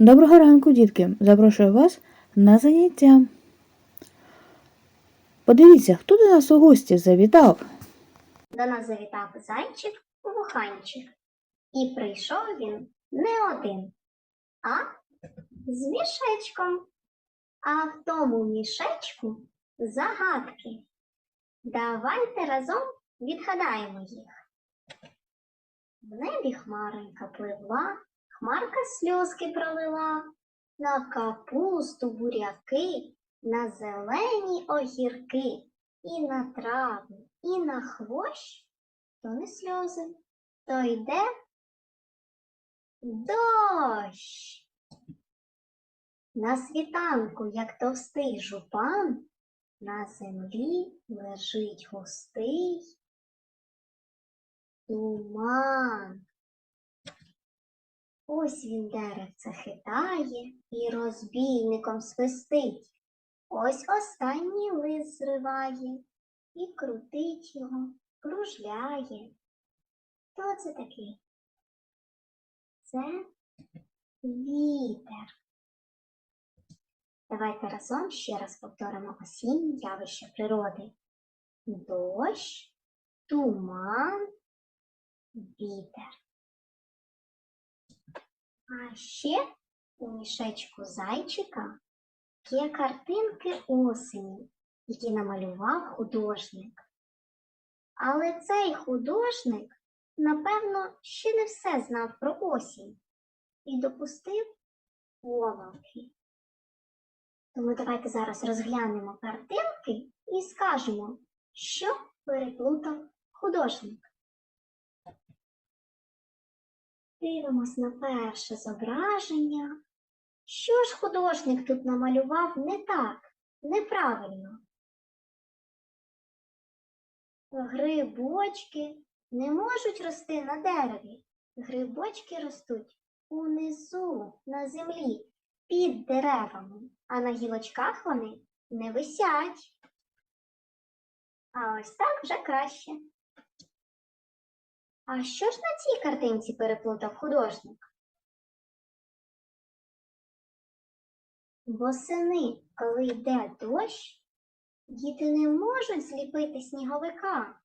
Доброго ранку, дітки! Запрошую вас на заняття. Подивіться, хто до нас у гості завітав. До нас завітав зайчик вуханчик. І прийшов він не один, а з мішечком. А в тому мішечку загадки. Давайте разом відгадаємо їх. В небі хмаренька пливла, хмарка сльозки пролила, на капусту буряки, на зелені огірки, і на траву, і на хвощ, то не сльози, то йде дощ. На світанку, як товстий жупан, на землі лежить густий туман. Ось він деревце хитає і розбійником свистить. Ось останній лист зриває і крутить його, кружляє. Хто це такий? Це вітер. Давайте разом ще раз повторимо осінні явища природи. Дощ, туман, вітер. А ще у мішечку зайчика є картинки осені, які намалював художник. Але цей художник, напевно, ще не все знав про осінь і допустив помилки. Тому давайте зараз розглянемо картинки і скажемо, що переплутав художник. Дивимось на перше зображення. Що ж художник тут намалював не так, неправильно? Грибочки не можуть рости на дереві. Грибочки ростуть унизу, на землі, під деревами, а на гілочках вони не висять. А ось так вже краще. А що ж на цій картинці переплутав художник? Восени, коли йде дощ, діти не можуть зліпити сніговика,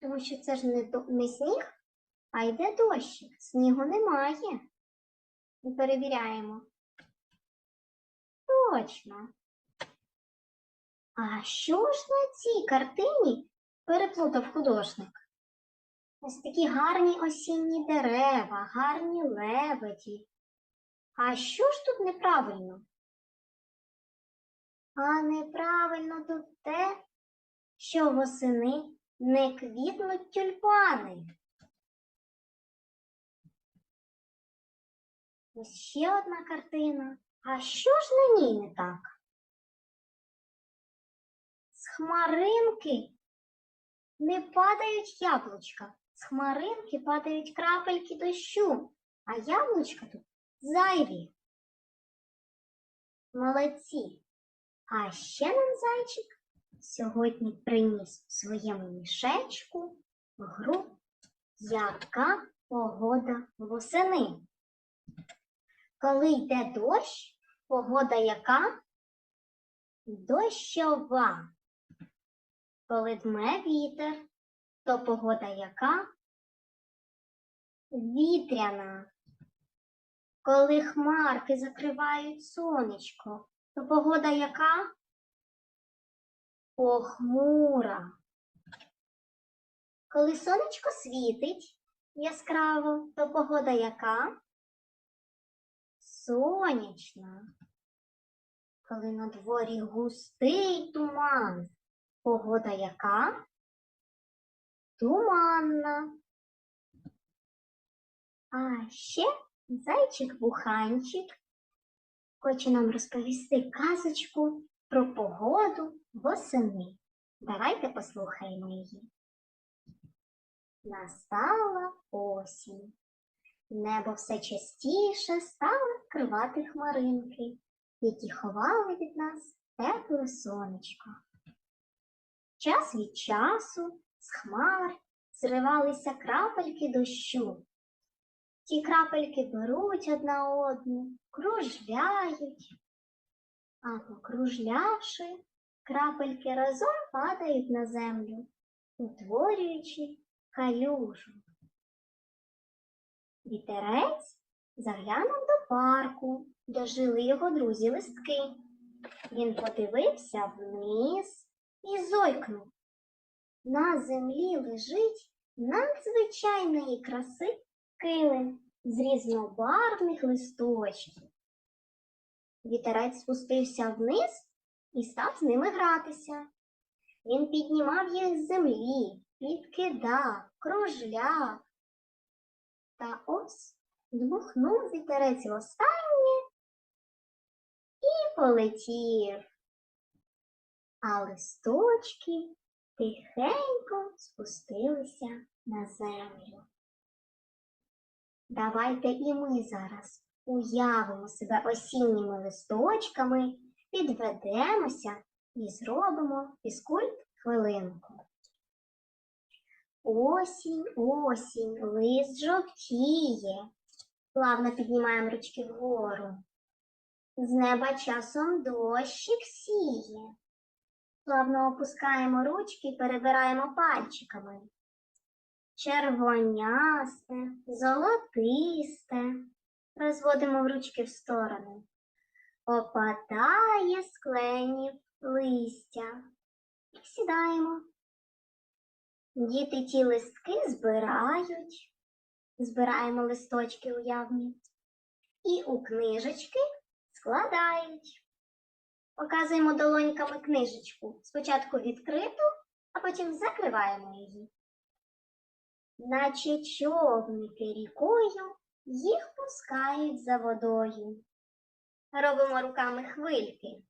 тому що це ж не, не сніг, а йде дощик. Снігу немає. Ми перевіряємо. Точно. А що ж на цій картині переплутав художник? Ось такі гарні осінні дерева, гарні лебеді. А що ж тут неправильно? А неправильно тут те, що восени не квітнуть тюльпани. Ось ще одна картина. А що ж на ній не так? З хмаринки не падають яблучка. З хмаринки падають крапельки дощу, а яблучка тут зайві. Молодці. А ще нам зайчик сьогодні приніс в своєму мішечку гру Яка погода восени. Коли йде дощ, погода яка? Дощова. Коли дме вітер, то погода яка? Вітряна. Коли хмарки закривають сонечко, то погода яка? Похмура. Коли сонечко світить яскраво, то погода яка? Сонячна. Коли на дворі густий туман, погода яка? Туманна. А ще зайчик-буханчик хоче нам розповісти казочку про погоду восени. Давайте послухаємо її. Настала осінь. Небо все частіше стало вкривати хмаринки, які ховали від нас тепле сонечко. Час від часу з хмар зривалися крапельки дощу, Ті крапельки беруть одна одну, кружляють, а покружлявши, крапельки разом падають на землю, утворюючи калюжу. Вітерець заглянув до парку, де жили його друзі листки. Він подивився вниз і зойкнув. На землі лежить надзвичайної краси килим з різнобарвних листочків. Вітерець спустився вниз і став з ними гратися. Він піднімав їх з землі, підкидав, кружляв. Та ось дмухнув вітерець востаннє і полетів. А листочки тихенько спустилися на землю. Давайте і ми зараз уявимо себе осінніми листочками, підведемося і зробимо фізкульт хвилинку. Осінь, осінь, лист жовтіє. Плавно піднімаємо ручки вгору. З неба часом дощик сіє. Плавно опускаємо ручки і перебираємо пальчиками. Червонясте, золотисте. Розводимо в ручки в сторони. Опадає з кленів листя. І сідаємо. Діти ті листки збирають. Збираємо листочки уявні. І у книжечки складають. Показуємо долоньками книжечку. Спочатку відкриту, а потім закриваємо її. Наче човники рікою їх пускають за водою. Робимо руками хвильки.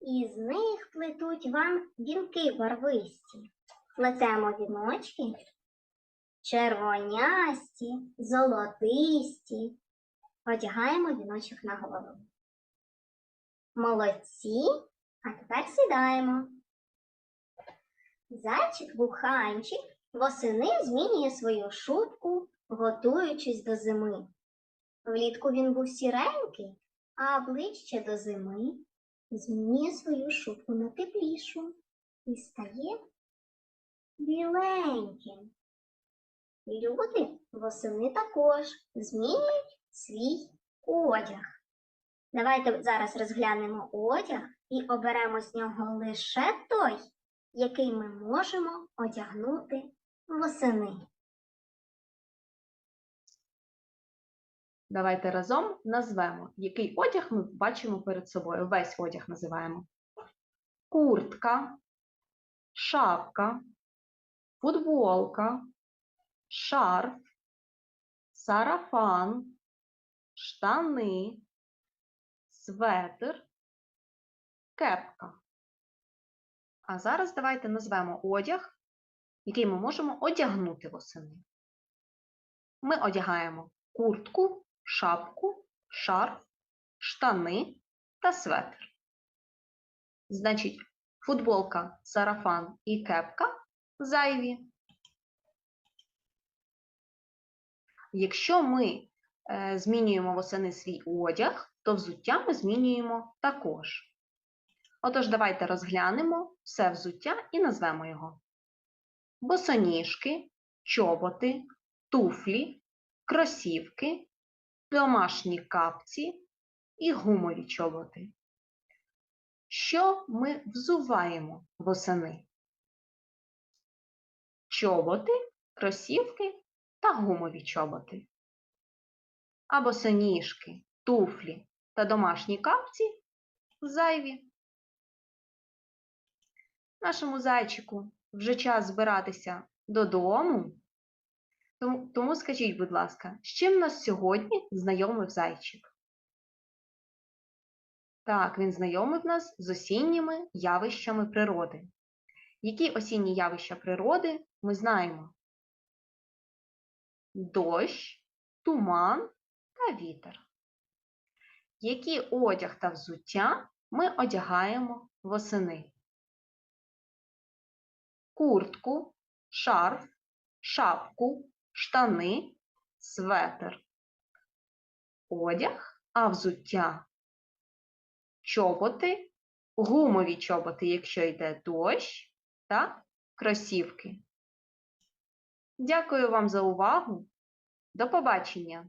Із них плетуть вам вінки барвисті. Плетемо віночки, червонясті, золотисті. Одягаємо віночок на голову. Молодці, а тепер сідаємо. Зайчик-буханчик восени змінює свою шубку, готуючись до зими. Влітку він був сіренький, а ближче до зими змінює свою шубку на теплішу і стає біленьким. Люди восени також змінюють свій одяг. Давайте зараз розглянемо одяг і оберемо з нього лише той, який ми можемо одягнути восени. Давайте разом назвемо, який одяг ми бачимо перед собою. Весь одяг називаємо. Куртка, шапка, футболка, шарф, сарафан, штани, светр, кепка. А зараз давайте назвемо одяг, який ми можемо одягнути восени. Ми одягаємо куртку, шапку, шарф, штани та светр. Значить, футболка, сарафан і кепка зайві. Якщо ми е, змінюємо восени свій одяг, то взуття ми змінюємо також. Отож, давайте розглянемо все взуття і назвемо його. Босоніжки, чоботи, туфлі, кросівки, домашні капці і гумові чоботи. Що ми взуваємо восени? Чоботи, кросівки та гумові чоботи. А босоніжки, туфлі та домашні капці зайві. Нашому зайчику вже час збиратися додому. Тому, тому скажіть, будь ласка, з чим нас сьогодні знайомив зайчик? Так, він знайомив нас з осінніми явищами природи. Які осінні явища природи ми знаємо? Дощ, туман та вітер. Який одяг та взуття ми одягаємо восени? Куртку, шарф, шапку, штани светр. Одяг, а взуття чоботи, гумові чоботи, якщо йде дощ, та кросівки. Дякую вам за увагу. До побачення!